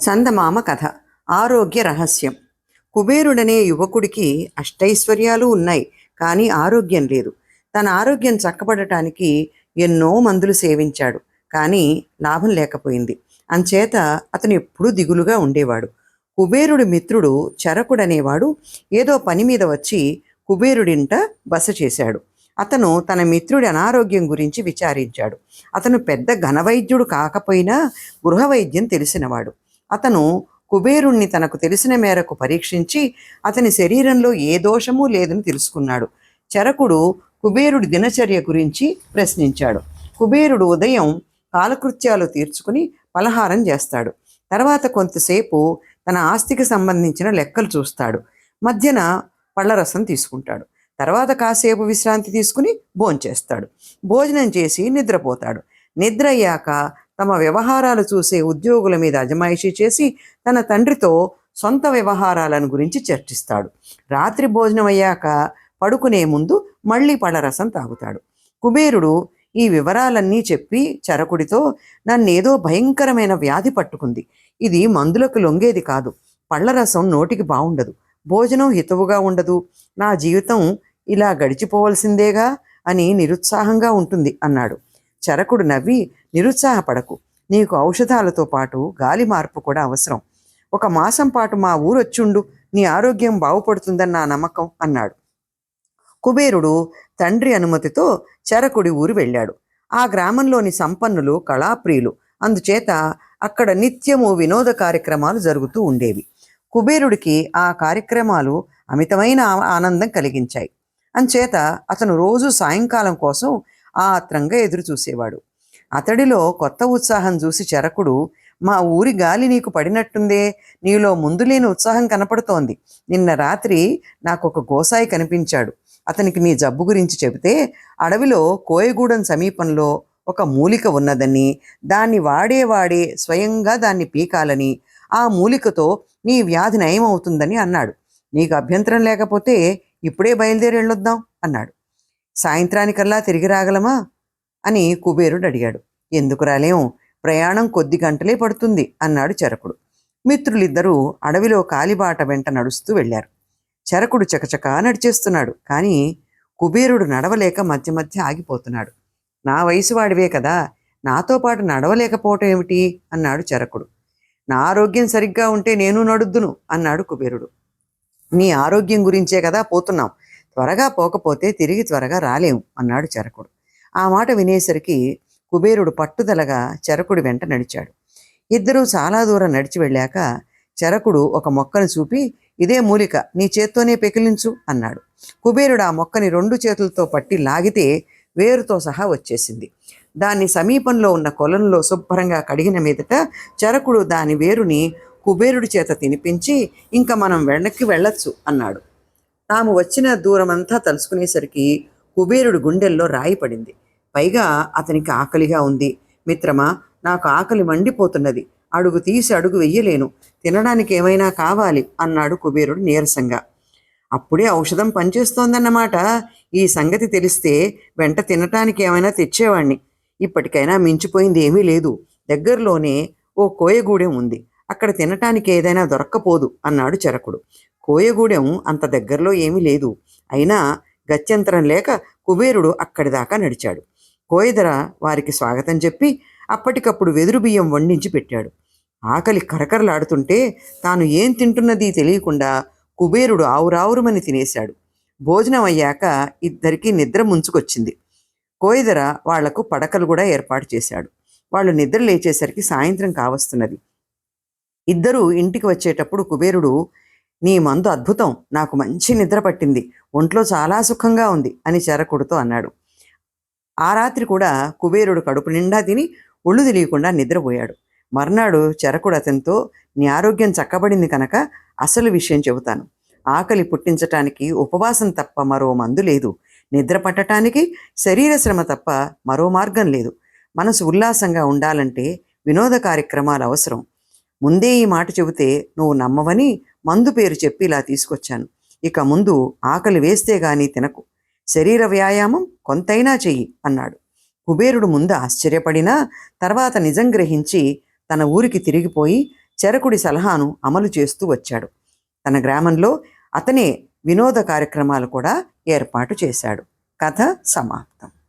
చందమామ కథ. ఆరోగ్య రహస్యం. కుబేరుడనే యువకుడికి అష్టైశ్వర్యాలు ఉన్నాయి కానీ ఆరోగ్యం లేదు. తన ఆరోగ్యం చక్కబడటానికి ఎన్నో మందులు సేవించాడు కానీ లాభం లేకపోయింది. అంచేత అతను ఎప్పుడూ దిగులుగా ఉండేవాడు. కుబేరుడి మిత్రుడు చరకుడనేవాడు ఏదో పని మీద వచ్చి కుబేరుడింట బస చేశాడు. అతను తన మిత్రుడి అనారోగ్యం గురించి విచారించాడు. అతను పెద్ద ఘనవైద్యుడు కాకపోయినా గృహవైద్యం తెలిసినవాడు. అతను కుబేరుణ్ణి తనకు తెలిసిన మేరకు పరీక్షించి అతని శరీరంలో ఏ దోషమూ లేదని తెలుసుకున్నాడు. చరకుడు కుబేరుడి దినచర్య గురించి ప్రశ్నించాడు. కుబేరుడు ఉదయం కాలకృత్యాలు తీర్చుకుని పలహారం చేస్తాడు. తర్వాత కొంతసేపు తన ఆస్తికి సంబంధించిన లెక్కలు చూస్తాడు. మధ్యన పళ్ళరసం తీసుకుంటాడు. తర్వాత కాసేపు విశ్రాంతి తీసుకుని భోంచేస్తాడు. భోజనం చేసి నిద్రపోతాడు. నిద్ర అయ్యాక తమ వ్యవహారాలు చూసే ఉద్యోగుల మీద అజమాయిషీ చేసి తన తండ్రితో సొంత వ్యవహారాలను గురించి చర్చిస్తాడు. రాత్రి భోజనం అయ్యాక పడుకునే ముందు మళ్ళీ పళ్ళరసం తాగుతాడు. కుబేరుడు ఈ వివరాలన్నీ చెప్పి చరకుడితో నన్నేదో భయంకరమైన వ్యాధి పట్టుకుంది. ఇది మందులకు లొంగేది కాదు. పళ్ళరసం నోటికి బాగుండదు భోజనం హితవుగా ఉండదు. నా జీవితం ఇలా గడిచిపోవలసిందేగా అని నిరుత్సాహంగా ఉంటుంది అన్నాడు. చరకుడు నవ్వి నిరుత్సాహపడకు. నీకు ఔషధాలతో పాటు గాలి మార్పు కూడా అవసరం. ఒక మాసం పాటు మా ఊరు వచ్చుండు నీ ఆరోగ్యం బాగుపడుతుందని నా నమ్మకం అన్నాడు. కుబేరుడు తండ్రి అనుమతితో చరకుడి ఊరు వెళ్ళాడు. ఆ గ్రామంలోని సంపన్నులు కళాప్రియులు. అందుచేత అక్కడ నిత్యము వినోద కార్యక్రమాలు జరుగుతూ ఉండేవి. కుబేరుడికి ఆ కార్యక్రమాలు అమితమైన ఆనందం కలిగించాయి. అంచేత అతను రోజు సాయంకాలం కోసం ఆత్రంగా ఎదురుచూసేవాడు అతడిలో కొత్త ఉత్సాహం చూసి చరకుడు మా ఊరి గాలి నీకు పడినట్టుందే నీలో ముందు లేని ఉత్సాహం కనపడుతోంది. నిన్న రాత్రి నాకు ఒక గోసాయి కనిపించాడు. అతనికి నీ జబ్బు గురించి చెబితే అడవిలో కోయగూడెం సమీపంలో ఒక మూలిక ఉన్నదని దాన్ని వాడే వాడే స్వయంగా దాన్ని పీకాలని ఆ మూలికతో నీ వ్యాధి నయమవుతుందని అన్నాడు. నీకు అభ్యంతరం లేకపోతే ఇప్పుడే బయలుదేరి వెళ్ళొద్దాం అన్నాడు. సాయంత్రానికల్లా తిరిగి రాగలమా? అని కుబేరుడు అడిగాడు. ఎందుకు రాలేం? ప్రయాణం కొద్ది గంటలే పడుతుంది అన్నాడు చరకుడు. మిత్రులిద్దరూ అడవిలో కాలిబాట వెంట నడుస్తూ వెళ్ళారు. చరకుడు చకచకా నడిచేస్తున్నాడు కానీ కుబేరుడు నడవలేక మధ్య మధ్య ఆగిపోతున్నాడు. నా వయసు వాడివే కదా నాతో పాటు నడవలేకపోవటం ఏమిటి? అన్నాడు చరకుడు. నా ఆరోగ్యం సరిగ్గా ఉంటే నేను నడుద్దును అన్నాడు కుబేరుడు. నీ ఆరోగ్యం గురించే కదా పోతున్నాం. త్వరగా పోకపోతే తిరిగి త్వరగా రాలేం అన్నాడు చరకుడు. ఆ మాట వినేసరికి కుబేరుడు పట్టుదలగా చరకుడి వెంట నడిచాడు. ఇద్దరూ చాలా దూరం నడిచి వెళ్ళాక చరకుడు ఒక మొక్కను చూపి ఇదే మూలిక నీ చేత్తోనే పెకిలించు అన్నాడు. కుబేరుడు ఆ మొక్కని రెండు చేతులతో పట్టి లాగితే వేరుతో సహా వచ్చేసింది. దాన్ని సమీపంలో ఉన్న కొలంలో శుభ్రంగా కడిగిన మీదట చరకుడు దాని వేరుని కుబేరుడి చేత తినిపించి ఇంకా మనం వెనక్కి వెళ్ళొచ్చు అన్నాడు. తాము వచ్చిన దూరమంతా తలుసుకునేసరికి కుబేరుడు గుండెల్లో రాయి పడింది పైగా అతనికి ఆకలిగా ఉంది. మిత్రమా నాకు ఆకలి మండిపోతున్నది. అడుగు తీసి అడుగు వెయ్యలేను. తినడానికి ఏమైనా కావాలి అన్నాడు కుబేరుడు నీరసంగా. అప్పుడే ఔషధం పనిచేస్తోందన్నమాట. ఈ సంగతి తెలిస్తే వెంట తినటానికి ఏమైనా తెచ్చేవాణ్ణి. ఇప్పటికైనా మించిపోయింది ఏమీ లేదు. దగ్గరలోనే ఓ కోయగూడెం ఉంది. అక్కడ తినటానికి ఏదైనా దొరక్కపోదు అన్నాడు చరకుడు. కోయగూడెం అంత దగ్గరలో ఏమీ లేదు. అయినా గత్యంతరం లేక కుబేరుడు అక్కడి దాకా నడిచాడు. కోయదర వారికి స్వాగతం చెప్పి అప్పటికప్పుడు వెదురు బియ్యం వండించి పెట్టాడు. ఆకలి కరకరలాడుతుంటే తాను ఏం తింటున్నది తెలియకుండా కుబేరుడు ఆవురావురుమని తినేశాడు. భోజనం అయ్యాక ఇద్దరికీ నిద్ర ముంచుకొచ్చింది. కోయదర వాళ్ళకు పడకలు కూడా ఏర్పాటు చేశాడు. వాళ్ళు నిద్ర లేచేసరికి సాయంత్రం కావస్తున్నది. ఇద్దరూ ఇంటికి వచ్చేటప్పుడు కుబేరుడు నీ మందు అద్భుతం నాకు మంచి నిద్ర పట్టింది ఒంట్లో చాలా సుఖంగా ఉంది అని చరకుడితో అన్నాడు. ఆ రాత్రి కూడా కుబేరుడు కడుపు నిండా తిని ఒళ్ళు తెలియకుండా నిద్రపోయాడు. మర్నాడు చరకుడు అతనితో నీ ఆరోగ్యం చక్కబడింది కనుక అసలు విషయం చెబుతాను. ఆకలి పుట్టించటానికి ఉపవాసం తప్ప మరో మందు లేదు. నిద్ర పట్టటానికి శరీర శ్రమ తప్ప మరో మార్గం లేదు. మనసు ఉల్లాసంగా ఉండాలంటే వినోద కార్యక్రమాలు అవసరం. ముందే ఈ మాట చెబితే నువ్వు నమ్మవని మందు పేరు చెప్పి ఇలా తీసుకొచ్చాను. ఇక ముందు ఆకలి వేస్తే గాని తినకు. శరీర వ్యాయామం కొంతైనా చెయ్యి అన్నాడు. కుబేరుడు ముందు ఆశ్చర్యపడినా తర్వాత నిజం గ్రహించి తన ఊరికి తిరిగిపోయి చెరకుడి సలహాను అమలు చేస్తూ వచ్చాడు. తన గ్రామంలో అతనే వినోద కార్యక్రమాలు కూడా ఏర్పాటు చేశాడు. కథ సమాప్తం.